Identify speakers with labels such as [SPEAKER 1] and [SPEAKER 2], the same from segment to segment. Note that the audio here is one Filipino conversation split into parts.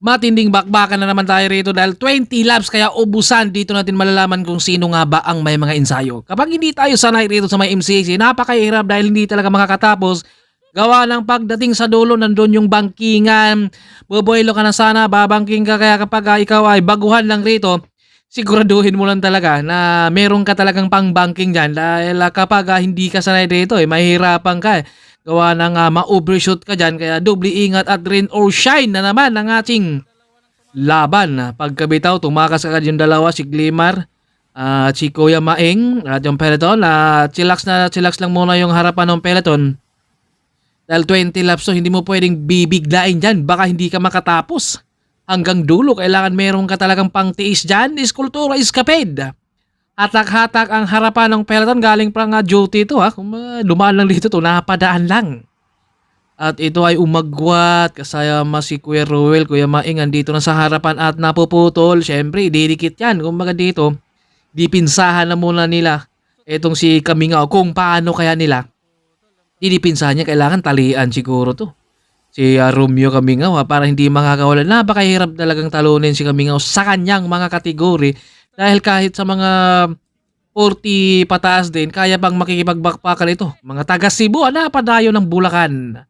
[SPEAKER 1] Matinding bakbakan na naman tayo rito dahil 20 laps kaya ubusan dito natin malalaman kung sino nga ba ang may mga ensayo. Kapag hindi tayo sanay rito sa may MCC, napakahirap dahil hindi talaga makakatapos. Gawa ng pagdating sa dulo, nandun yung bangkingan. Bubuelo ka na sana, babangking ka kaya kapag ah, ikaw ay baguhan lang rito, siguraduhin mo lang talaga na meron ka talagang pang-banking dyan dahil ah, kapag ah, hindi ka sanay dito, eh, mahihirapan ka eh. Gawa ng uh, ma-overshoot ka dyan kaya doble ingat at rain or shine na naman ang ating laban. Pagkabitaw, tumakas agad yung dalawa, si Glimar at si Kuya Maing at yung peloton. Uh, chillax na chillax lang muna yung harapan ng peloton. Dahil 20 laps so hindi mo pwedeng bibiglain dyan. Baka hindi ka makatapos. Hanggang dulo, kailangan meron ka talagang pangtiis dyan. Iskultura, escapade. Hatak-hatak ang harapan ng peloton. Galing pa nga duty ito ha. Kung dumaan lang dito to, napadaan lang. At ito ay umagwat kasama si Kuya Ruel, Kuya Maing andito na sa harapan at napuputol. Siyempre, didikit yan. Kung baga dito, dipinsahan na muna nila itong si Kamingaw kung paano kaya nila. Didipinsahan niya, kailangan talian siguro to. Si uh, Romeo Kamingaw ha, para hindi makakawala. Napakahirap talagang talunin si Kamingaw sa kanyang mga kategori dahil kahit sa mga 40 pataas din, kaya pang makikipagbakpakan ito. Mga taga Cebu, ah, napadayo ng Bulacan.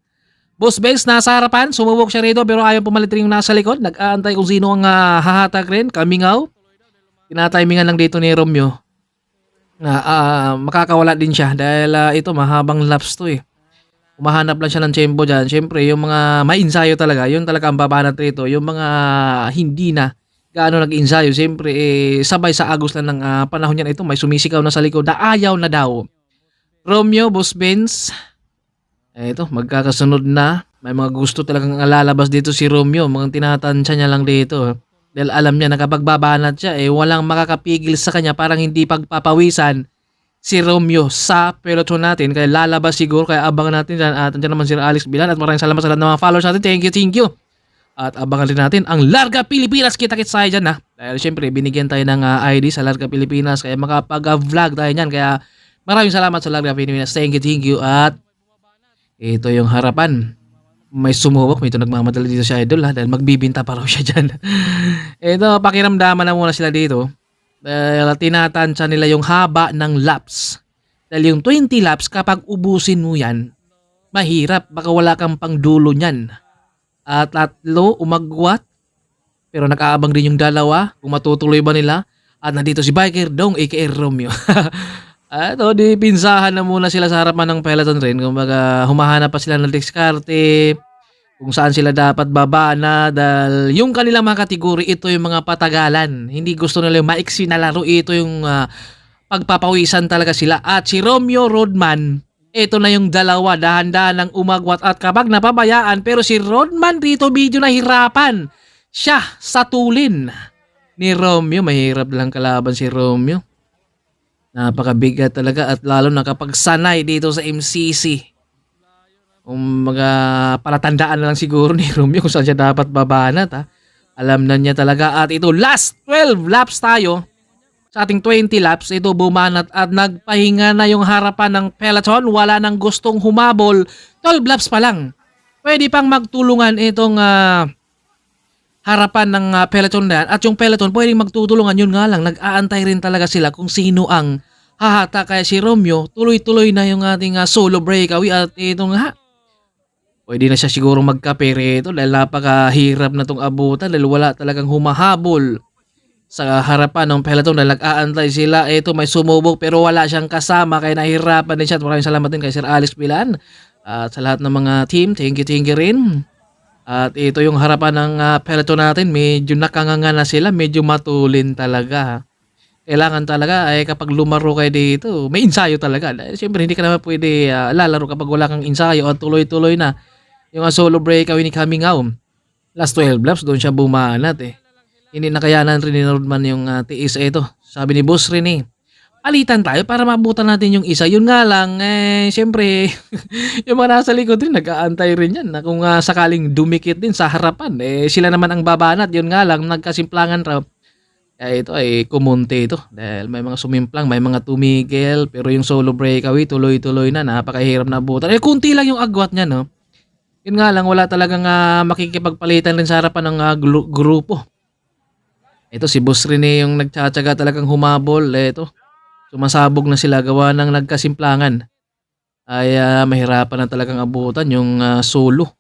[SPEAKER 1] Boss Benz, nasa harapan, sumubok siya rito pero ayaw pumalit rin yung nasa likod. Nag-aantay kung sino ang uh, hahatak rin, Kamingaw. Tinatimingan lang dito ni Romeo na uh, makakawala din siya dahil uh, ito mahabang laps to eh. Umahanap lang siya ng tempo dyan. Siyempre, yung mga mainsayo talaga, yun talaga ang babanat rito. Yung mga hindi na gaano nag-ensayo, siyempre eh, sabay sa agos lang ng uh, panahon niyan ito, may sumisigaw na sa likod ayaw na daw. Romeo, Boss Benz, eh, ito, magkakasunod na. May mga gusto talagang lalabas dito si Romeo, mga tinatansya niya lang dito. Dahil alam niya na kapag babanat siya, eh, walang makakapigil sa kanya, parang hindi pagpapawisan si Romeo sa peloton natin. Kaya lalabas siguro, kaya abangan natin dyan. At andyan naman si Alex Bilan at maraming salamat sa lahat ng mga followers natin. Thank you, thank you. At abangan rin natin ang Larga Pilipinas. Kita-kits tayo dyan ha. Dahil syempre binigyan tayo ng uh, ID sa Larga Pilipinas. Kaya makapag-vlog tayo dyan. Kaya maraming salamat sa Larga Pilipinas. Thank you, thank you. At ito yung harapan. May sumubok. May ito nagmamadali dito sa idol ha. Dahil magbibinta pa raw siya dyan. ito, pakiramdaman na muna sila dito. Dahil tinatansya nila yung haba ng laps. Dahil yung 20 laps, kapag ubusin mo yan, mahirap. Baka wala kang pangdulo niyan at tatlo umagwat. Pero nakaabang din yung dalawa kung matutuloy ba nila. At nandito si Biker Dong aka Romeo. At o, di pinsahan na muna sila sa harapan ng peloton rin. Kumbaga, humahanap pa sila ng diskarte, kung saan sila dapat baba na dahil yung kanilang mga kategori, ito yung mga patagalan. Hindi gusto nila yung maiksi na laro, ito yung uh, pagpapawisan talaga sila. At si Romeo Rodman, ito na yung dalawa, dahan-dahan ng umagwat at kapag napabayaan pero si Rodman dito medyo nahirapan. Siya sa tulin ni Romeo. Mahirap lang kalaban si Romeo. Napakabigat talaga at lalo na dito sa MCC. Kung mga palatandaan na lang siguro ni Romeo kung saan siya dapat babanat ha. Alam na niya talaga at ito last 12 laps tayo sa ating 20 laps, ito bumanat at nagpahinga na yung harapan ng peloton. Wala nang gustong humabol. 12 laps pa lang. Pwede pang magtulungan itong uh, harapan ng uh, peloton na yan. At yung peloton, pwedeng magtutulungan. Yun nga lang, nag-aantay rin talaga sila kung sino ang hahata. Kaya si Romeo, tuloy-tuloy na yung ating uh, solo breakaway. At ito nga, pwede na siya siguro magkape rito dahil napakahirap na itong abutan dahil wala talagang humahabol sa harapan ng peloton na nag-aantay sila. Ito may sumubok pero wala siyang kasama kaya nahirapan din siya. At maraming salamat din kay Sir Alex Bilan at sa lahat ng mga team. Thank you, thank you rin. At ito yung harapan ng uh, peloton natin. Medyo nakanganga na sila. Medyo matulin talaga. Kailangan talaga ay kapag lumaro kayo dito, may ensayo talaga. Siyempre hindi ka naman pwede uh, lalaro kapag wala kang ensayo at tuloy-tuloy na. Yung uh, solo breakaway ni Out. Last 12 laps, doon siya bumanat eh. Hindi nakayanan rin ni Rodman yung uh, tiis ito. Sabi ni Boss Rene, palitan tayo para mabutan natin yung isa. Yun nga lang, eh, syempre, yung mga nasa likod rin, nag-aantay rin yan. Na kung uh, sakaling dumikit din sa harapan, eh, sila naman ang babanat. Yun nga lang, nagkasimplangan raw. Kaya ito ay kumunti ito. Dahil may mga sumimplang, may mga tumigil. Pero yung solo breakaway, tuloy-tuloy na. Napakahirap na butan. Eh, kunti lang yung agwat niya, no? Yun nga lang, wala talagang ah, makikipagpalitan rin sa harapan ng glu- grupo. Ito si Boss Rene yung nagtsatsaga talagang humabol. Ito, sumasabog na sila gawa ng nagkasimplangan. Ay ah, mahirapan na talagang abutan yung ah, solo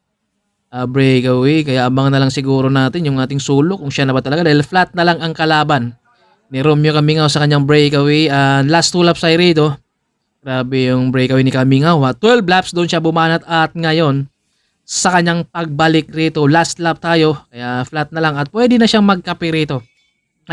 [SPEAKER 1] ah, breakaway. Kaya abangan na lang siguro natin yung ating solo kung siya na ba talaga. Dahil flat na lang ang kalaban ni Romeo Camingaw sa kanyang breakaway. Ah, last two laps ay rito. Grabe yung breakaway ni Camingaw. ha. 12 laps doon siya bumanat at ngayon sa kanyang pagbalik rito. Last lap tayo. Kaya flat na lang at pwede na siyang magkape rito.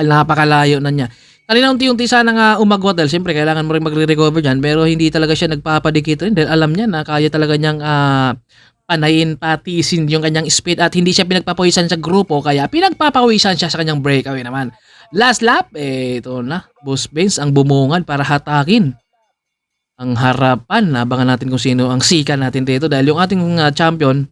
[SPEAKER 1] Napakalayo na niya. Kanina unti-unti sana nga umagwat dahil siyempre kailangan mo rin magre-recover dyan pero hindi talaga siya nagpapadikit rin dahil alam niya na kaya talaga niyang ah, panayin, patisin yung kanyang speed at hindi siya pinagpapawisan sa grupo kaya pinagpapawisan siya sa kanyang breakaway naman. Last lap, eh, ito na. Boss Benz ang bumungan para hatakin ang harapan. Abangan natin kung sino ang sika natin dito dahil yung ating ah, champion,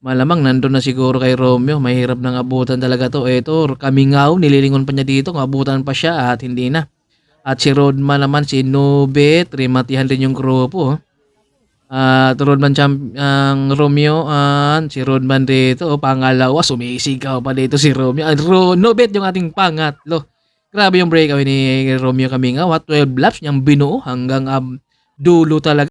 [SPEAKER 1] malamang nandun na siguro kay Romeo. Mahirap nang abutan talaga to. Ito, Kamingaw, nililingon pa niya dito. Abutan pa siya at hindi na. At si Rodman naman, si Nubet, rimatihan rin yung grupo. oh. At Rodman champ ang Romeo at si Rodman dito oh, pangalawa sumisigaw pa dito si Romeo. At Ro, Nubet yung ating pangatlo. Grabe yung breakaway ni Romeo Kamingaw at 12 laps niyang binuo hanggang um, dulo talaga.